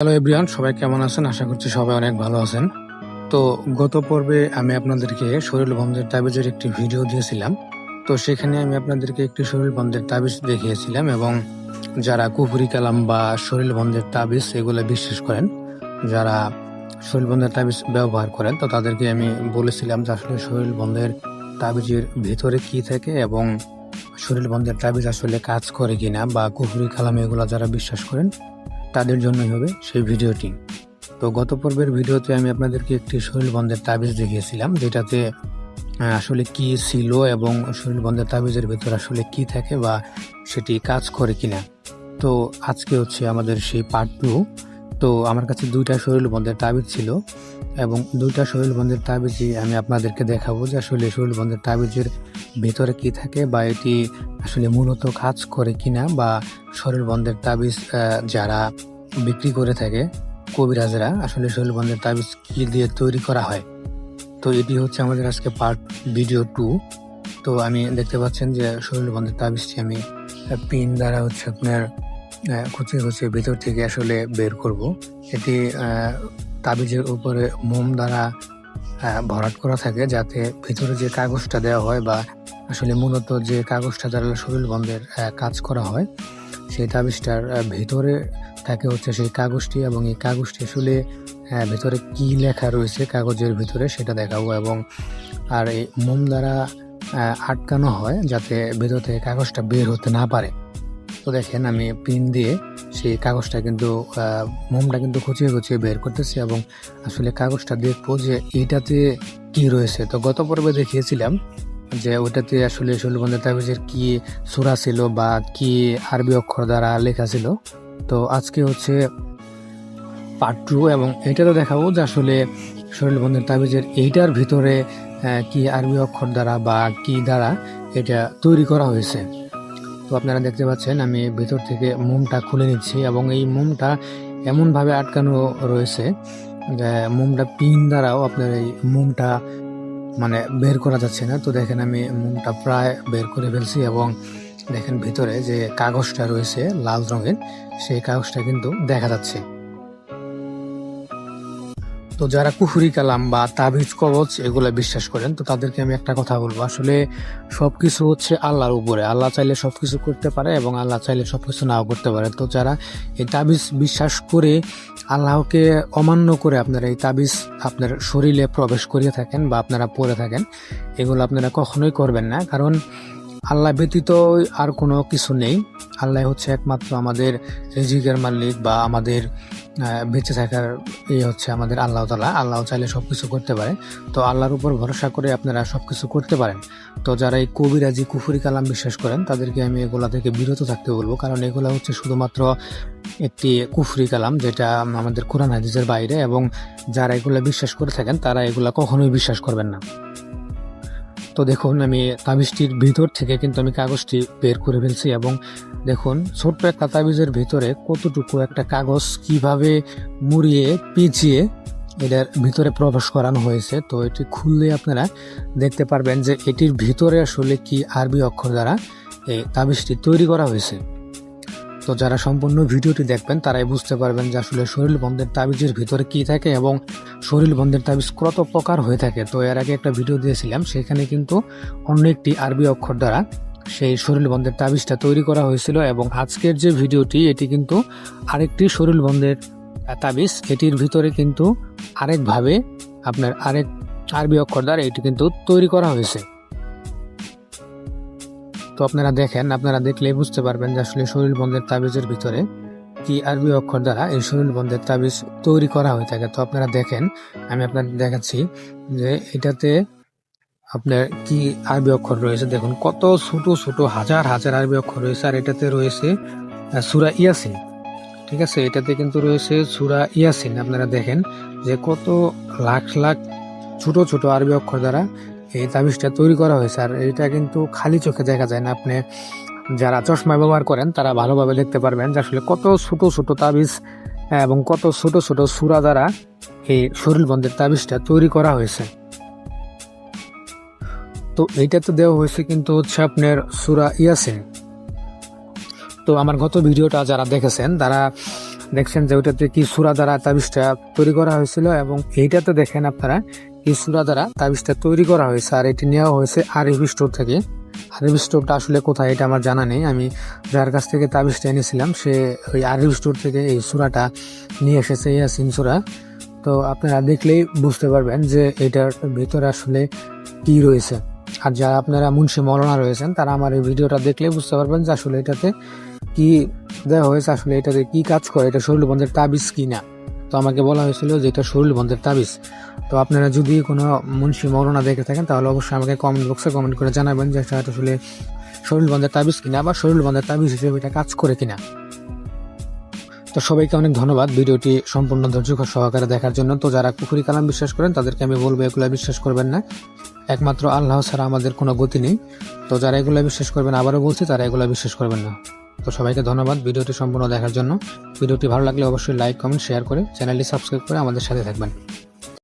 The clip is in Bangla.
হ্যালো এভরিওয়ান সবাই কেমন আছেন? আশা করছি সবাই অনেক ভালো আছেন। তো গত পর্বে আমি আপনাদেরকে শরীর বন্ধের তাবিজের একটি ভিডিও দিয়েছিলাম। তো সেখানে আমি আপনাদেরকে একটি শরীর বন্ধের তাবিজ দেখিয়েছিলাম এবং যারা কুফুরি কালাম বা শরীর বন্ধের তাবিজ এগুলো বিশ্বাস করেন, যারা শরীর বন্ধের তাবিজ ব্যবহার করেন, তো তাদেরকে আমি বলেছিলাম যে আসলে শরীর বন্ধের তাবিজের ভিতরে কি থাকে এবং শরীর বন্ধের তাবিজ আসলে কাজ করে কিনা বা কুফুরি কালাম এগুলো যারা বিশ্বাস করেন তাদের জন্যই হবে সেই ভিডিওটি। তো গত পর্বের ভিডিওতে আমি আপনাদেরকে একটি শরীর বন্ধের তাবিজ দেখিয়েছিলাম, যেটাতে আসলে কি ছিল এবং শরীর বন্ধের তাবিজের ভেতর আসলে কি থাকে বা সেটি কাজ করে কিনা। তো আজকে হচ্ছে আমাদের সেই পার্ট টু তো আমার কাছে দুইটা শরীর বন্ধের তাবিজ ছিল এবং দুইটা শরীর বন্ধের তাবিজই আমি আপনাদেরকে দেখাবো যে আসলে শরীর বন্ধের তাবিজের ভেতরে কি থাকে বা এটি আসলে মূলত কাজ করে কিনা বা শরীর বন্ধের তাবিজ যারা বিক্রি করে থাকে, কবিরাজরা আসলে শরীর বন্ধের তাবিজ কি দিয়ে তৈরি করা হয়। তো এটি হচ্ছে আমাদের আজকে পার্ট ভিডিও টু তো আমি দেখতে পাচ্ছেন যে শরীর বন্ধের তাবিজটি আমি পিন দ্বারা হচ্ছে আপনার খুঁচিয়ে খুঁচিয়ে ভিতর থেকে আসলে বের করব। এটি তাবিজের উপরে মোম দ্বারা ভরাট করা থাকে যাতে ভিতরে যে কাগজটা দেওয়া হয় বা আসলে মূলত যে কাগজটা দ্বারা শরীর বন্ধের কাজ করা হয়, সেই তাবিজটার ভিতরে থাকে হচ্ছে সেই কাগজটি এবং এই কাগজটি আসলে ভিতরে কি লেখা রয়েছে কাগজের ভিতরে সেটা দেখাবো এবং আর এই মোম দ্বারা আটকানো হয় যাতে ভিতর থেকে কাগজটা বের হতে না পারে। তো দেখেন আমি পিন দিয়ে সেই কাগজটা কিন্তু মোমটা কিন্তু খুঁচিয়ে খুঁচিয়ে বের করতেছি এবং আসলে কাগজটা দেখব যে এইটাতে কি রয়েছে। তো গত পর্বে দেখিয়েছিলাম যে ওটাতে আসলে শৈলবন্ধের তাবিজের কি সুরা ছিল বা কি আরবি অক্ষর দ্বারা লেখা ছিল। তো আজকে হচ্ছে পার্ট টু এবং এটাতে দেখাবো যে আসলে শৈলবন্ধের তাবিজের এইটার ভিতরে কি আরবি অক্ষর দ্বারা বা কি দ্বারা এটা তৈরি করা হয়েছে। তো আপনারা দেখতে পাচ্ছেন, আমি ভিতর থেকে মোমটা খুলে নিচ্ছি এবং এই মোমটা এমনভাবে আটকানো রয়েছে যে মোমটা পিন দ্বারাও আপনার এই মোমটা মানে বের করা যাচ্ছে না। তো দেখেন, আমি মোমটা প্রায় বের করে ফেলছি এবং দেখেন ভিতরে যে কাগজটা রয়েছে লাল রঙের, সেই কাগজটা কিন্তু দেখা যাচ্ছে। তো যারা কুফুরি কালাম বা তাবিজ, কবচ এগুলো বিশ্বাস করেন, তো তাদেরকে আমি একটা কথা বলব। আসলে সবকিছু হচ্ছে আল্লাহর উপরে। আল্লাহ চাইলে সবকিছু করতে পারে এবং আল্লাহ চাইলে সবকিছু নাও করতে পারে। তো যারা এই তাবিজ বিশ্বাস করে আল্লাহকে অমান্য করে আপনারা এই তাবিজ আপনার শরীরে প্রবেশ করিয়ে থাকেন বা আপনারা পরে থাকেন, এগুলো আপনারা কখনোই করবেন না। কারণ আল্লাহ ব্যতীত আর কোনো কিছু নেই। আল্লাহ হচ্ছে একমাত্র আমাদের রিজিকের মালিক বা আমাদের বেঁচে থাকার এই হচ্ছে আমাদের আল্লাহ তালা আল্লাহ চাইলে সব কিছু করতে পারে। তো আল্লাহর উপর ভরসা করে আপনারা সব কিছু করতে পারেন। তো যারা এই কবিরাজি, কুফুরি কালাম বিশ্বাস করেন, তাদেরকে আমি এগুলা থেকে বিরত থাকতে বলব। কারণ এগুলা হচ্ছে শুধুমাত্র একটি কুফরি কালাম, যেটা আমাদের কোরআন হাদিসের বাইরে, এবং যারা এগুলা বিশ্বাস করে থাকেন, তারা এগুলা কখনোই বিশ্বাস করবেন না। তো দেখুন, আমি তাবিজটির ভিতর থেকে কিন্তু আমি কাগজটি বের করে ফেলছি এবং দেখুন, ছোট্ট একটা তাবিজের ভিতরে কতটুকু একটা কাগজ কীভাবে মুড়িয়ে পিছিয়ে এটার ভিতরে প্রবেশ করানো হয়েছে। তো এটি খুললে আপনারা দেখতে পারবেন যে এটির ভিতরে আসলে কি আরবি অক্ষর দ্বারা এই তাবিজটি তৈরি করা হয়েছে। তো যারা সম্পূর্ণ ভিডিওটি দেখবেন, তারাই বুঝতে পারবেন যে আসলে শরীর বন্ধের তাবিজের ভিতরে কি থাকে এবং শরীর বন্ধের তাবিজ কত প্রকার হয়ে থাকে। তো এর আগে একটা ভিডিও দিয়েছিলাম, সেখানে কিন্তু অন্য একটি আরবি অক্ষর দ্বারা সেই শরীর বন্ধের তাবিজটা তৈরি করা হয়েছিল এবং আজকের যে ভিডিওটি, এটি কিন্তু আরেকটি শরীর বন্ধের তাবিজ। এটির ভিতরে কিন্তু আরেকভাবে আপনার আরেক আরবি অক্ষর দ্বারা এটি কিন্তু তৈরি করা হয়েছে। তো আপনারা দেখেন, আপনারা দেখলে বুঝতে পারবেন যে আসলে শরীর বন্ধের তাবিজের ভিতরে কি আরবি অক্ষর দ্বারা এই শরীর বন্ধের তাবিজ তৈরি করা হয়ে থাকে। তো আপনারা দেখেন, আমি আপনাদের দেখাচ্ছি যে এটাতে আপনার কি আরবি অক্ষর রয়েছে। দেখুন, কত ছোট ছোট, হাজার হাজার আরবি অক্ষর রয়েছে। আর এটাতে রয়েছে সুরা ইয়াসিন। ঠিক আছে? এটাতে কিন্তু রয়েছে সুরা ইয়াসিন। আপনারা দেখেন যে কত লাখ লাখ ছোট ছোট আরবি অক্ষর দ্বারা এই তাবিজটা তৈরি করা হয়েছে আর এটা কিন্তু খালি চোখে দেখা যায় না। আপনি যারা চশমা ব্যবহার করেন, তারা ভালোভাবে দেখতে পারবেন যে আসলে কত ছোট ছোট তাবিজ এবং কত ছোট ছোট সুরা দ্বারা এই শরীর বন্ধের তাবিজটা তৈরি করা হয়েছে। তো এইটা তো দেওয়া হয়েছে কিন্তু হচ্ছে আপনার সুরা ইয়াসিন। তো আমার গত ভিডিওটা যারা দেখেছেন, তারা দেখছেন যে ওইটাতে কি সুরা দ্বারা তাবিজটা তৈরি করা হয়েছিল এবং এইটাতে দেখেন আপনারা সুরা দ্বারা তাবিজটা তৈরি করা হয়েছে আর এটি নেওয়া হয়েছে আরবি স্টোর থেকে। আরবি স্টোরটা আসলে কোথায় এটা আমার জানা নেই। আমি যার কাছ থেকে তাবিজটা এনেছিলাম, সে ওই আরবি স্টোর থেকে এই সুরাটা নিয়ে এসেছে, ইয়াসিন সুরা। তো আপনারা দেখলেই বুঝতে পারবেন যে এটার ভেতরে আসলে কি রয়েছে। আর যারা আপনারা মুন্সি মৌলানা রয়েছেন, তারা আমার এই ভিডিওটা দেখলেই বুঝতে পারবেন যে আসলে এটাতে কি দেওয়া হয়েছে, আসলে এটাতে কি কাজ করে, এটা শরীর বন্ধের তাবিজ কি না তো আমাকে বলা হয়েছিল যে এটা শরীর বন্ধের তাবিজ। তো আপনারা যদি কোনো মুন্সি মৌলানা দেখে থাকেন, তাহলে অবশ্যই আমাকে কমেন্ট বক্সে কমেন্ট করে জানাবেন যে এটা আসলে শরীর বন্ধের তাবিজ কিনা বা শরীর বন্ধের তাবিজ হিসেবে এটা কাজ করে কিনা। তো সবাইকে অনেক ধন্যবাদ ভিডিওটি সম্পূর্ণ ধৈর্য সহকারে দেখার জন্য। তো যারা পুকুরি কালাম বিশ্বাস করেন, তাদেরকে আমি বলব, এগুলো বিশ্বাস করবেন না। একমাত্র আল্লাহ ছাড়া আমাদের কোনো গতি নেই। তো যারা এগুলো বিশ্বাস করবেন, আবারও বলছি, তারা এগুলো বিশ্বাস করবেন না। তো সবাইকে ধন্যবাদ ভিডিওটি সম্পূর্ণ দেখার জন্য। ভিডিওটি ভালো লাগলে অবশ্যই লাইক কমেন্ট শেয়ার করে চ্যানেলটি সাবস্ক্রাইব করে আমাদের সাথে থাকবেন।